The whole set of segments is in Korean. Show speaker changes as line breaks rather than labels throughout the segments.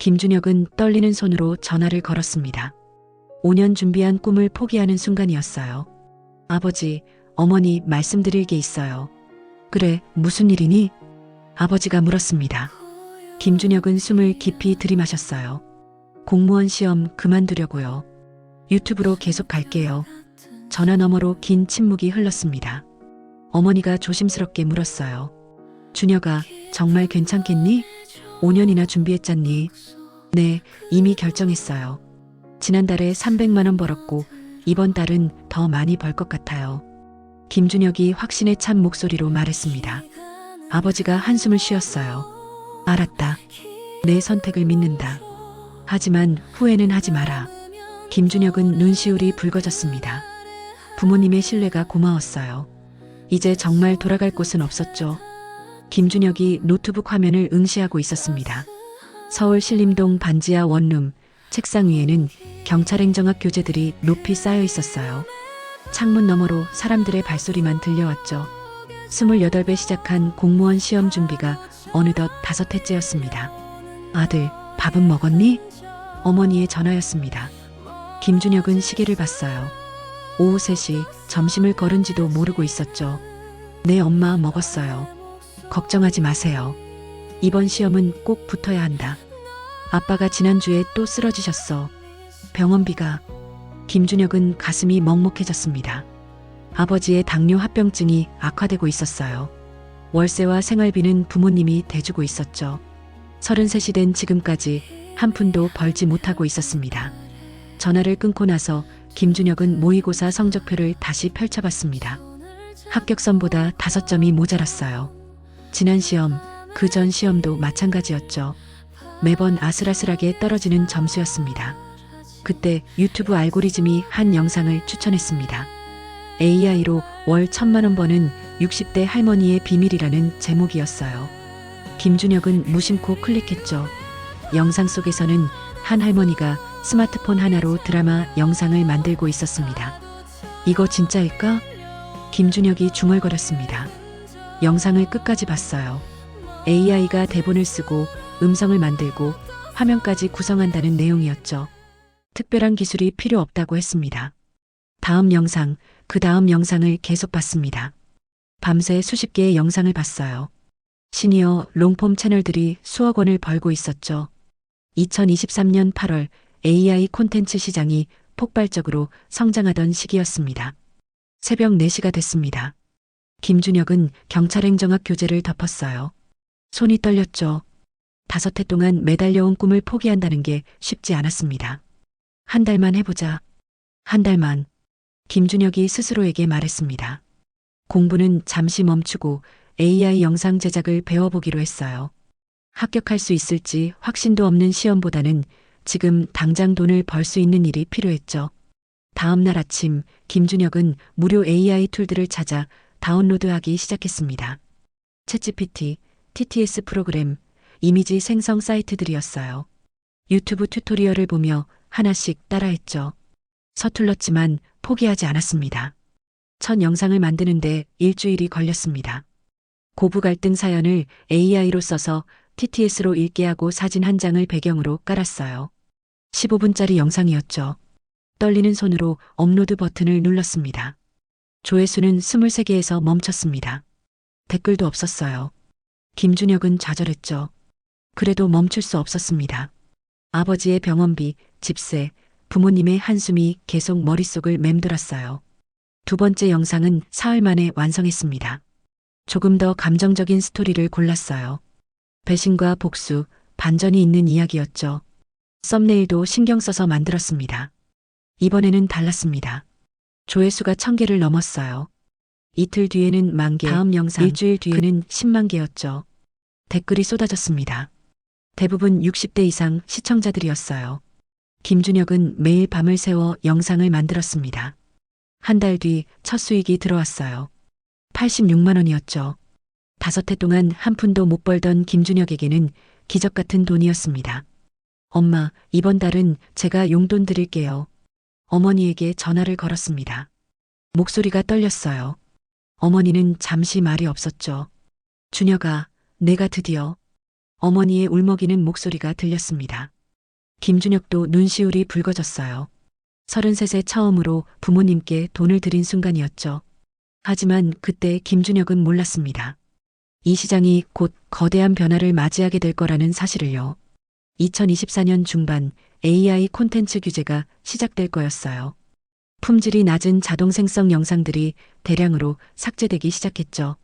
김준혁은 떨리는 손으로 전화를 걸었습니다. 5년 준비한 꿈을 포기하는 순간이었어요. 아버지, 어머니 말씀드릴 게 있어요. 그래, 무슨 일이니? 아버지가 물었습니다. 김준혁은 숨을 깊이 들이마셨어요. 공무원 시험 그만두려고요. 유튜브로 계속 갈게요. 전화 너머로 긴 침묵이 흘렀습니다. 어머니가 조심스럽게 물었어요. 준혁아, 정말 괜찮겠니? 5년이나 준비했잖니? 네, 이미 결정했어요. 지난달에 300만 원 벌었고 이번 달은 더 많이 벌 것 같아요. 김준혁이 확신에 찬 목소리로 말했습니다. 아버지가 한숨을 쉬었어요. 알았다. 내 선택을 믿는다. 하지만 후회는 하지 마라. 김준혁은 눈시울이 붉어졌습니다. 부모님의 신뢰가 고마웠어요. 이제 정말 돌아갈 곳은 없었죠. 김준혁이 노트북 화면을 응시하고 있었습니다. 서울 신림동 반지하 원룸 책상 위에는 경찰행정학 교재들이 높이 쌓여 있었어요. 창문 너머로 사람들의 발소리만 들려왔죠. 28배 시작한 공무원 시험 준비가 어느덧 다섯 해째였습니다. 아들, 밥은 먹었니? 어머니의 전화였습니다. 김준혁은 시계를 봤어요. 오후 3시 점심을 거른지도 모르고 있었죠. 네, 엄마 먹었어요. 걱정하지 마세요. 이번 시험은 꼭 붙어야 한다. 아빠가 지난주에 또 쓰러지셨어. 병원비가. 김준혁은 가슴이 먹먹해졌습니다. 아버지의 당뇨 합병증이 악화되고 있었어요. 월세와 생활비는 부모님이 대주고 있었죠. 33이 된 지금까지 한 푼도 벌지 못하고 있었습니다. 전화를 끊고 나서 김준혁은 모의고사 성적표를 다시 펼쳐봤습니다. 합격선보다 다섯 점이 모자랐어요. 지난 시험, 그 전 시험도 마찬가지였죠. 매번 아슬아슬하게 떨어지는 점수였습니다. 그때 유튜브 알고리즘이 한 영상을 추천했습니다. AI로 월 천만 원 버는 60대 할머니의 비밀이라는 제목이었어요. 김준혁은 무심코 클릭했죠. 영상 속에서는 한 할머니가 스마트폰 하나로 드라마 영상을 만들고 있었습니다. 이거 진짜일까? 김준혁이 중얼거렸습니다. 영상을 끝까지 봤어요. AI가 대본을 쓰고 음성을 만들고 화면까지 구성한다는 내용이었죠. 특별한 기술이 필요 없다고 했습니다. 다음 영상, 그 다음 영상을 계속 봤습니다. 밤새 수십 개의 영상을 봤어요. 시니어 롱폼 채널들이 수억 원을 벌고 있었죠. 2023년 8월 AI 콘텐츠 시장이 폭발적으로 성장하던 시기였습니다. 새벽 4시가 됐습니다. 김준혁은 경찰행정학 교재를 덮었어요. 손이 떨렸죠. 다섯 해 동안 매달려온 꿈을 포기한다는 게 쉽지 않았습니다. 한 달만 해보자. 한 달만. 김준혁이 스스로에게 말했습니다. 공부는 잠시 멈추고 AI 영상 제작을 배워보기로 했어요. 합격할 수 있을지 확신도 없는 시험보다는 지금 당장 돈을 벌 수 있는 일이 필요했죠. 다음 날 아침 김준혁은 무료 AI 툴들을 찾아 다운로드하기 시작했습니다. 챗GPT, TTS 프로그램, 이미지 생성 사이트들이었어요. 유튜브 튜토리얼을 보며 하나씩 따라했죠. 서툴렀지만 포기하지 않았습니다. 첫 영상을 만드는데 일주일이 걸렸습니다. 고부 갈등 사연을 AI로 써서 TTS로 읽게 하고 사진 한 장을 배경으로 깔았어요. 15분짜리 영상이었죠. 떨리는 손으로 업로드 버튼을 눌렀습니다. 조회수는 23개에서 멈췄습니다. 댓글도 없었어요. 김준혁은 좌절했죠. 그래도 멈출 수 없었습니다. 아버지의 병원비, 집세, 부모님의 한숨이 계속 머릿속을 맴돌았어요. 두 번째 영상은 사흘 만에 완성했습니다. 조금 더 감정적인 스토리를 골랐어요. 배신과 복수, 반전이 있는 이야기였죠. 썸네일도 신경 써서 만들었습니다. 이번에는 달랐습니다. 조회수가 천 개를 넘었어요. 이틀 뒤에는 만 개, 다음 영상 일주일 뒤에는 10만 개였죠. 댓글이 쏟아졌습니다. 대부분 60대 이상 시청자들이었어요. 김준혁은 매일 밤을 새워 영상을 만들었습니다. 한 달 뒤 첫 수익이 들어왔어요. 86만 원이었죠. 다섯 해 동안 한 푼도 못 벌던 김준혁에게는 기적 같은 돈이었습니다. 엄마, 이번 달은 제가 용돈 드릴게요. 어머니에게 전화를 걸었습니다. 목소리가 떨렸어요. 어머니는 잠시 말이 없었죠. 준혁아, 내가 드디어 어머니의 울먹이는 목소리가 들렸습니다. 김준혁도 눈시울이 붉어졌어요. 33세 처음으로 부모님께 돈을 드린 순간이었죠. 하지만 그때 김준혁은 몰랐습니다. 이 시장이 곧 거대한 변화를 맞이하게 될 거라는 사실을요. 2024년 중반 AI 콘텐츠 규제가 시작될 거였어요. 품질이 낮은 자동 생성 영상들이 대량으로 삭제되기 시작했죠.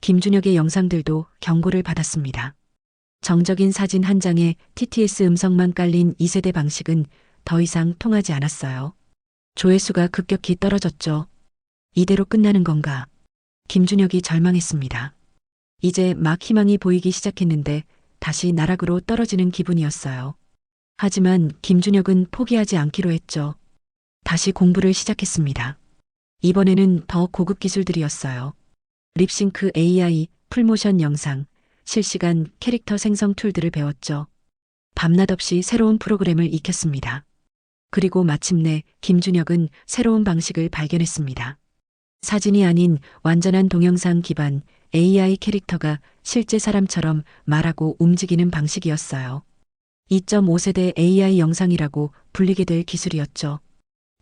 김준혁의 영상들도 경고를 받았습니다. 정적인 사진 한 장에 TTS 음성만 깔린 2세대 방식은 더 이상 통하지 않았어요. 조회수가 급격히 떨어졌죠. 이대로 끝나는 건가? 김준혁이 절망했습니다. 이제 막 희망이 보이기 시작했는데 다시 나락으로 떨어지는 기분이었어요. 하지만 김준혁은 포기하지 않기로 했죠. 다시 공부를 시작했습니다. 이번에는 더 고급 기술들이었어요. 립싱크 AI, 풀모션 영상, 실시간 캐릭터 생성 툴들을 배웠죠. 밤낮 없이 새로운 프로그램을 익혔습니다. 그리고 마침내 김준혁은 새로운 방식을 발견했습니다. 사진이 아닌 완전한 동영상 기반 AI 캐릭터가 실제 사람처럼 말하고 움직이는 방식이었어요. 2.5세대 AI 영상이라고 불리게 될 기술이었죠.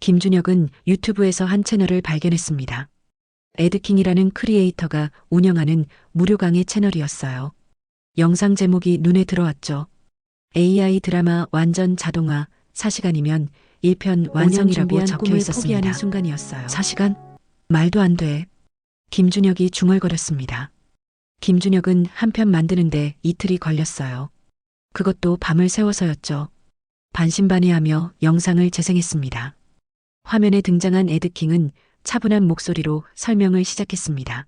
김준혁은 유튜브에서 한 채널을 발견했습니다. 에드킹이라는 크리에이터가 운영하는 무료 강의 채널이었어요. 영상 제목이 눈에 들어왔죠. AI 드라마 완전 자동화 4시간이면 1편 완성이라고 적혀 있었습니다. 순간이었어요. 4시간? 말도 안 돼. 김준혁이 중얼거렸습니다. 김준혁은 한 편 만드는데 이틀이 걸렸어요. 그것도 밤을 새워서였죠. 반신반의하며 영상을 재생했습니다. 화면에 등장한 에드킹은 차분한 목소리로 설명을 시작했습니다.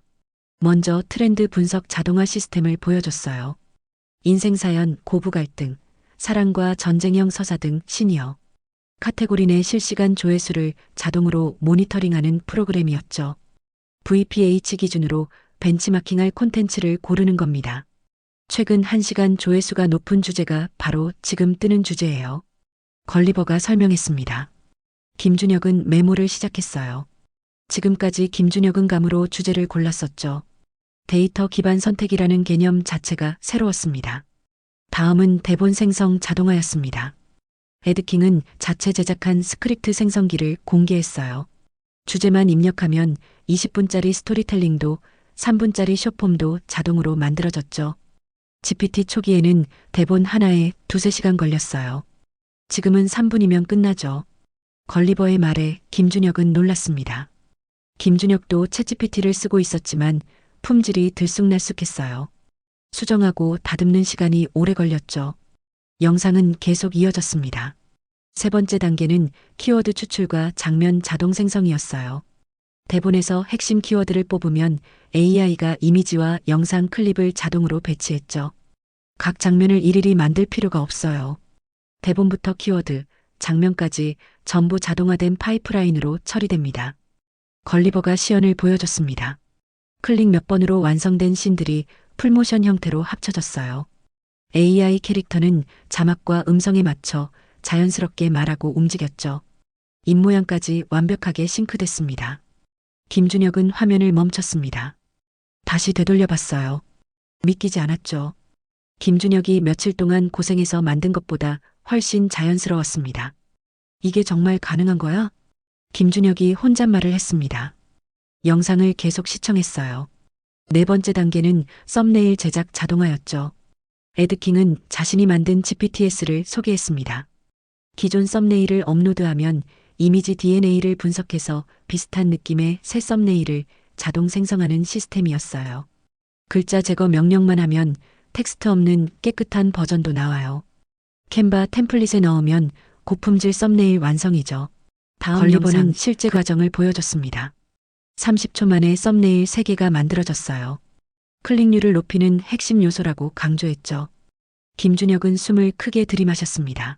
먼저 트렌드 분석 자동화 시스템을 보여줬어요. 인생사연, 고부 갈등, 사랑과 전쟁형 서사 등 시니어. 카테고리 내 실시간 조회수를 자동으로 모니터링하는 프로그램이었죠. VPH 기준으로 벤치마킹할 콘텐츠를 고르는 겁니다. 최근 1시간 조회수가 높은 주제가 바로 지금 뜨는 주제예요. 걸리버가 설명했습니다. 김준혁은 메모를 시작했어요. 지금까지 김준혁은 감으로 주제를 골랐었죠. 데이터 기반 선택이라는 개념 자체가 새로웠습니다. 다음은 대본 생성 자동화였습니다. 에드킹은 자체 제작한 스크립트 생성기를 공개했어요. 주제만 입력하면 20분짜리 스토리텔링도 3분짜리 쇼폼도 자동으로 만들어졌죠. GPT 초기에는 대본 하나에 두세 시간 걸렸어요. 지금은 3분이면 끝나죠. 걸리버의 말에 김준혁은 놀랐습니다. 김준혁도 챗GPT를 쓰고 있었지만 품질이 들쑥날쑥했어요. 수정하고 다듬는 시간이 오래 걸렸죠. 영상은 계속 이어졌습니다. 세 번째 단계는 키워드 추출과 장면 자동 생성이었어요. 대본에서 핵심 키워드를 뽑으면 AI가 이미지와 영상 클립을 자동으로 배치했죠. 각 장면을 일일이 만들 필요가 없어요. 대본부터 키워드, 장면까지 전부 자동화된 파이프라인으로 처리됩니다. 걸리버가 시연을 보여줬습니다. 클릭 몇 번으로 완성된 씬들이 풀모션 형태로 합쳐졌어요. AI 캐릭터는 자막과 음성에 맞춰 자연스럽게 말하고 움직였죠. 입모양까지 완벽하게 싱크됐습니다. 김준혁은 화면을 멈췄습니다. 다시 되돌려봤어요. 믿기지 않았죠. 김준혁이 며칠 동안 고생해서 만든 것보다 훨씬 자연스러웠습니다. 이게 정말 가능한 거야? 김준혁이 혼잣말을 했습니다. 영상을 계속 시청했어요. 네 번째 단계는 썸네일 제작 자동화였죠. 에드킹은 자신이 만든 GPTS를 소개했습니다. 기존 썸네일을 업로드하면 이미지 DNA를 분석해서 비슷한 느낌의 새 썸네일을 자동 생성하는 시스템이었어요. 글자 제거 명령만 하면 텍스트 없는 깨끗한 버전도 나와요. 캔바 템플릿에 넣으면 고품질 썸네일 완성이죠. 다음 걸리버는 실제 과정을 보여줬습니다. 30초 만에 썸네일 3개가 만들어졌어요. 클릭률을 높이는 핵심 요소라고 강조했죠. 김준혁은 숨을 크게 들이마셨습니다.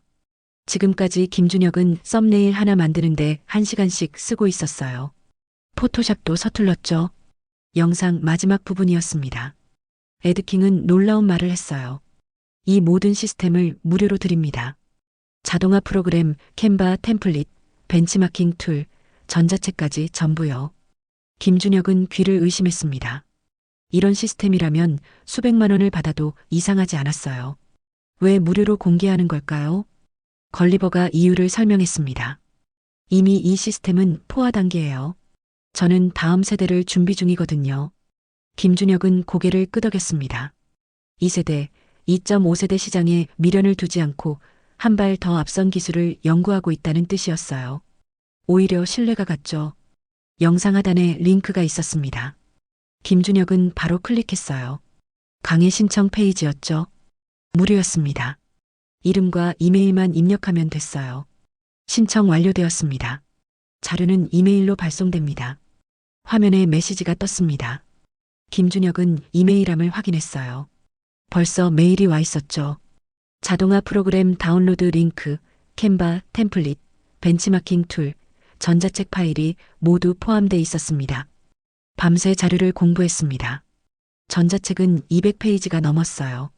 지금까지 김준혁은 썸네일 하나 만드는데 1시간씩 쓰고 있었어요. 포토샵도 서툴렀죠. 영상 마지막 부분이었습니다. 에드킹은 놀라운 말을 했어요. 이 모든 시스템을 무료로 드립니다. 자동화 프로그램, 캔바 템플릿, 벤치마킹 툴, 전자책까지 전부요. 김준혁은 귀를 의심했습니다. 이런 시스템이라면 수백만 원을 받아도 이상하지 않았어요. 왜 무료로 공개하는 걸까요? 걸리버가 이유를 설명했습니다. 이미 이 시스템은 포화 단계예요. 저는 다음 세대를 준비 중이거든요. 김준혁은 고개를 끄덕였습니다. 2세대, 2.5세대 시장에 미련을 두지 않고 한 발 더 앞선 기술을 연구하고 있다는 뜻이었어요. 오히려 신뢰가 갔죠. 영상 하단에 링크가 있었습니다. 김준혁은 바로 클릭했어요. 강의 신청 페이지였죠. 무료였습니다. 이름과 이메일만 입력하면 됐어요. 신청 완료되었습니다. 자료는 이메일로 발송됩니다. 화면에 메시지가 떴습니다. 김준혁은 이메일함을 확인했어요. 벌써 메일이 와 있었죠. 자동화 프로그램 다운로드 링크, 캔바, 템플릿, 벤치마킹 툴, 전자책 파일이 모두 포함돼 있었습니다. 밤새 자료를 공부했습니다. 전자책은 200페이지가 넘었어요.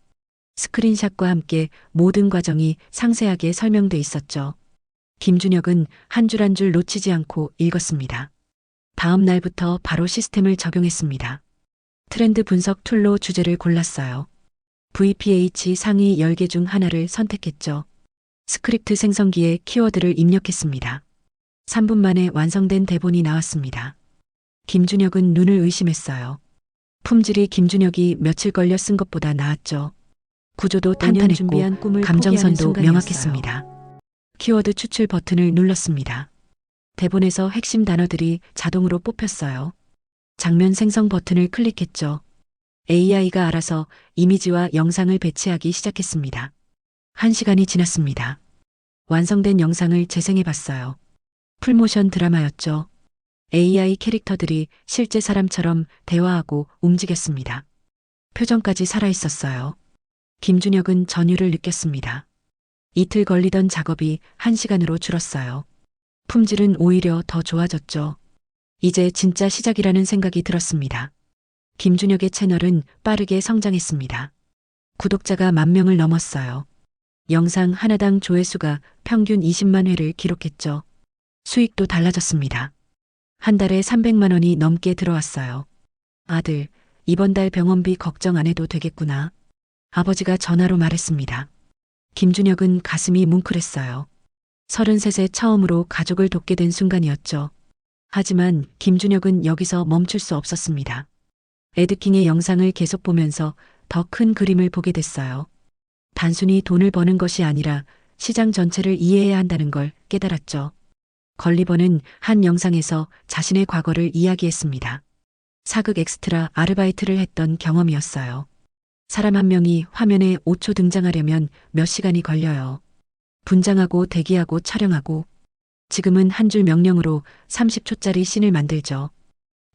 스크린샷과 함께 모든 과정이 상세하게 설명돼 있었죠. 김준혁은 한 줄 한 줄 놓치지 않고 읽었습니다. 다음 날부터 바로 시스템을 적용했습니다. 트렌드 분석 툴로 주제를 골랐어요. VPH 상위 10개 중 하나를 선택했죠. 스크립트 생성기에 키워드를 입력했습니다. 3분 만에 완성된 대본이 나왔습니다. 김준혁은 눈을 의심했어요. 품질이 김준혁이 며칠 걸려 쓴 것보다 나았죠. 구조도 탄탄했고 감정선도 명확했습니다. 키워드 추출 버튼을 눌렀습니다. 대본에서 핵심 단어들이 자동으로 뽑혔어요. 장면 생성 버튼을 클릭했죠. AI가 알아서 이미지와 영상을 배치하기 시작했습니다. 한 시간이 지났습니다. 완성된 영상을 재생해 봤어요. 풀모션 드라마였죠. AI 캐릭터들이 실제 사람처럼 대화하고 움직였습니다. 표정까지 살아있었어요. 김준혁은 전율을 느꼈습니다. 이틀 걸리던 작업이 한 시간으로 줄었어요. 품질은 오히려 더 좋아졌죠. 이제 진짜 시작이라는 생각이 들었습니다. 김준혁의 채널은 빠르게 성장했습니다. 구독자가 만 명을 넘었어요. 영상 하나당 조회수가 평균 20만 회를 기록했죠. 수익도 달라졌습니다. 한 달에 300만 원이 넘게 들어왔어요. 아들, 이번 달 병원비 걱정 안 해도 되겠구나. 아버지가 전화로 말했습니다. 김준혁은 가슴이 뭉클했어요. 33세 처음으로 가족을 돕게 된 순간이었죠. 하지만 김준혁은 여기서 멈출 수 없었습니다. 에드킹의 영상을 계속 보면서 더 큰 그림을 보게 됐어요. 단순히 돈을 버는 것이 아니라 시장 전체를 이해해야 한다는 걸 깨달았죠. 걸리버는 한 영상에서 자신의 과거를 이야기했습니다. 사극 엑스트라 아르바이트를 했던 경험이었어요. 사람 한 명이 화면에 5초 등장하려면 몇 시간이 걸려요. 분장하고 대기하고 촬영하고 지금은 한 줄 명령으로 30초짜리 씬을 만들죠.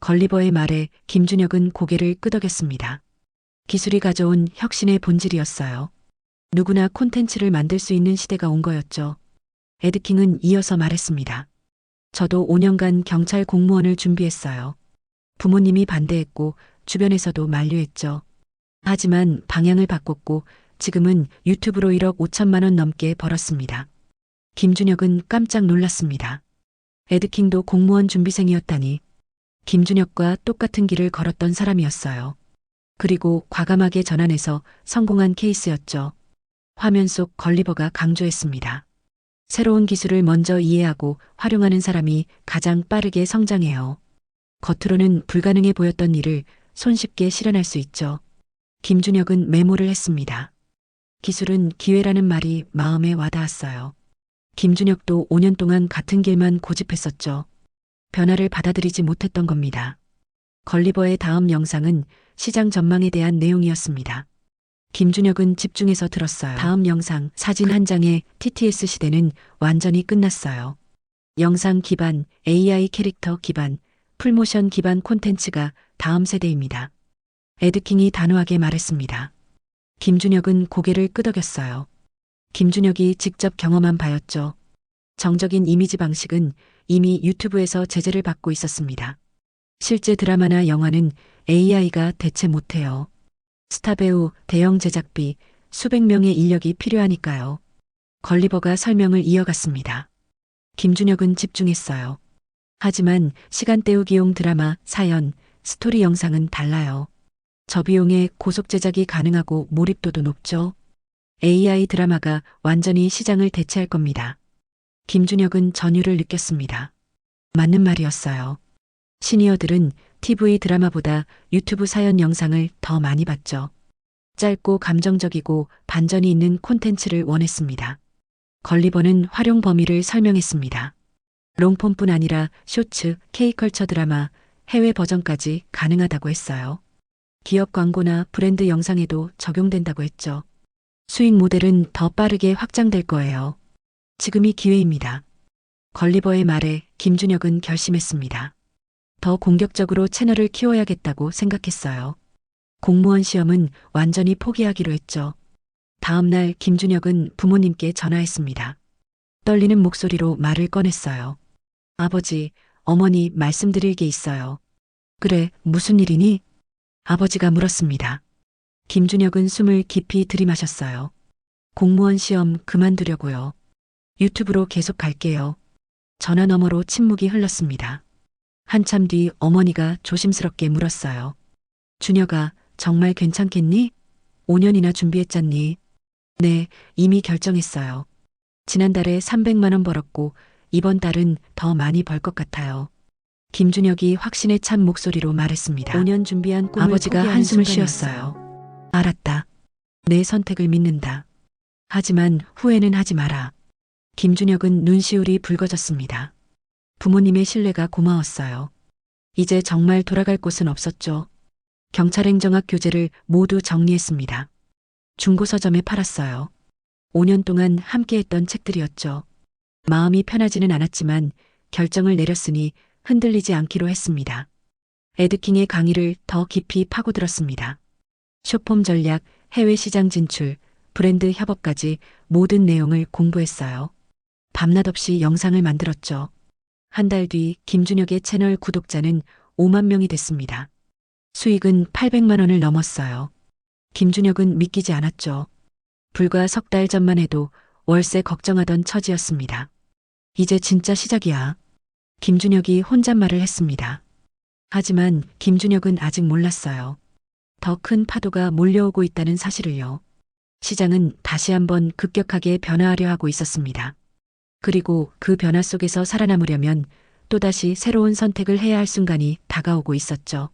걸리버의 말에 김준혁은 고개를 끄덕였습니다. 기술이 가져온 혁신의 본질이었어요. 누구나 콘텐츠를 만들 수 있는 시대가 온 거였죠. 에드킹은 이어서 말했습니다. 저도 5년간 경찰 공무원을 준비했어요. 부모님이 반대했고 주변에서도 만류했죠. 하지만 방향을 바꿨고 지금은 유튜브로 1억 5천만 원 넘게 벌었습니다. 김준혁은 깜짝 놀랐습니다. 에드킹도 공무원 준비생이었다니 김준혁과 똑같은 길을 걸었던 사람이었어요. 그리고 과감하게 전환해서 성공한 케이스였죠. 화면 속 걸리버가 강조했습니다. 새로운 기술을 먼저 이해하고 활용하는 사람이 가장 빠르게 성장해요. 겉으로는 불가능해 보였던 일을 손쉽게 실현할 수 있죠. 김준혁은 메모를 했습니다. 기술은 기회라는 말이 마음에 와닿았어요. 김준혁도 5년 동안 같은 길만 고집했었죠. 변화를 받아들이지 못했던 겁니다. 걸리버의 다음 영상은 시장 전망에 대한 내용이었습니다. 김준혁은 집중해서 들었어요. 다음 영상 사진 한 장의 TTS 시대는 완전히 끝났어요. 영상 기반, AI 캐릭터 기반, 풀모션 기반 콘텐츠가 다음 세대입니다. 에드킹이 단호하게 말했습니다. 김준혁은 고개를 끄덕였어요. 김준혁이 직접 경험한 바였죠. 정적인 이미지 방식은 이미 유튜브에서 제재를 받고 있었습니다. 실제 드라마나 영화는 AI가 대체 못해요. 스타 배우, 대형 제작비, 수백 명의 인력이 필요하니까요. 걸리버가 설명을 이어갔습니다. 김준혁은 집중했어요. 하지만 시간 때우기용 드라마, 사연, 스토리 영상은 달라요. 저 비용에 고속 제작이 가능하고 몰입도도 높죠. AI 드라마가 완전히 시장을 대체할 겁니다. 김준혁은 전율을 느꼈습니다. 맞는 말이었어요. 시니어들은 TV 드라마보다 유튜브 사연 영상을 더 많이 봤죠. 짧고 감정적이고 반전이 있는 콘텐츠를 원했습니다. 걸리버는 활용 범위를 설명했습니다. 롱폼뿐 아니라 쇼츠, K컬처 드라마, 해외 버전까지 가능하다고 했어요. 기업 광고나 브랜드 영상에도 적용된다고 했죠. 수익 모델은 더 빠르게 확장될 거예요. 지금이 기회입니다. 걸리버의 말에 김준혁은 결심했습니다. 더 공격적으로 채널을 키워야겠다고 생각했어요. 공무원 시험은 완전히 포기하기로 했죠. 다음 날 김준혁은 부모님께 전화했습니다. 떨리는 목소리로 말을 꺼냈어요. 아버지, 어머니 말씀드릴 게 있어요. 그래, 무슨 일이니? 아버지가 물었습니다. 김준혁은 숨을 깊이 들이마셨어요. 공무원 시험 그만두려고요. 유튜브로 계속 갈게요. 전화 너머로 침묵이 흘렀습니다. 한참 뒤 어머니가 조심스럽게 물었어요. 준혁아, 정말 괜찮겠니? 5년이나 준비했잖니? 네, 이미 결정했어요. 지난달에 300만원 벌었고, 이번 달은 더 많이 벌 것 같아요. 김준혁이 확신에 찬 목소리로 말했습니다. 5년 준비한 꿈을 아버지가
포기하는
한숨을. 쉬었어요. 알았다. 내 선택을 믿는다. 하지만 후회는 하지 마라. 김준혁은 눈시울이 붉어졌습니다. 부모님의 신뢰가 고마웠어요. 이제 정말 돌아갈 곳은 없었죠. 경찰행정학 교재를 모두 정리했습니다. 중고서점에 팔았어요. 5년 동안 함께했던 책들이었죠. 마음이 편하지는 않았지만 결정을 내렸으니 흔들리지 않기로 했습니다. 에드킹의 강의를 더 깊이 파고들었습니다. 쇼폼 전략, 해외 시장 진출, 브랜드 협업까지 모든 내용을 공부했어요. 밤낮 없이 영상을 만들었죠. 한 달 뒤 김준혁의 채널 구독자는 5만 명이 됐습니다. 수익은 800만 원을 넘었어요. 김준혁은 믿기지 않았죠. 불과 석 달 전만 해도 월세 걱정하던 처지였습니다. 이제 진짜 시작이야. 김준혁이 혼잣말을 했습니다. 하지만 김준혁은 아직 몰랐어요. 더 큰 파도가 몰려오고 있다는 사실을요. 시장은 다시 한번 급격하게 변화하려 하고 있었습니다. 그리고 그 변화 속에서 살아남으려면 또다시 새로운 선택을 해야 할 순간이 다가오고 있었죠.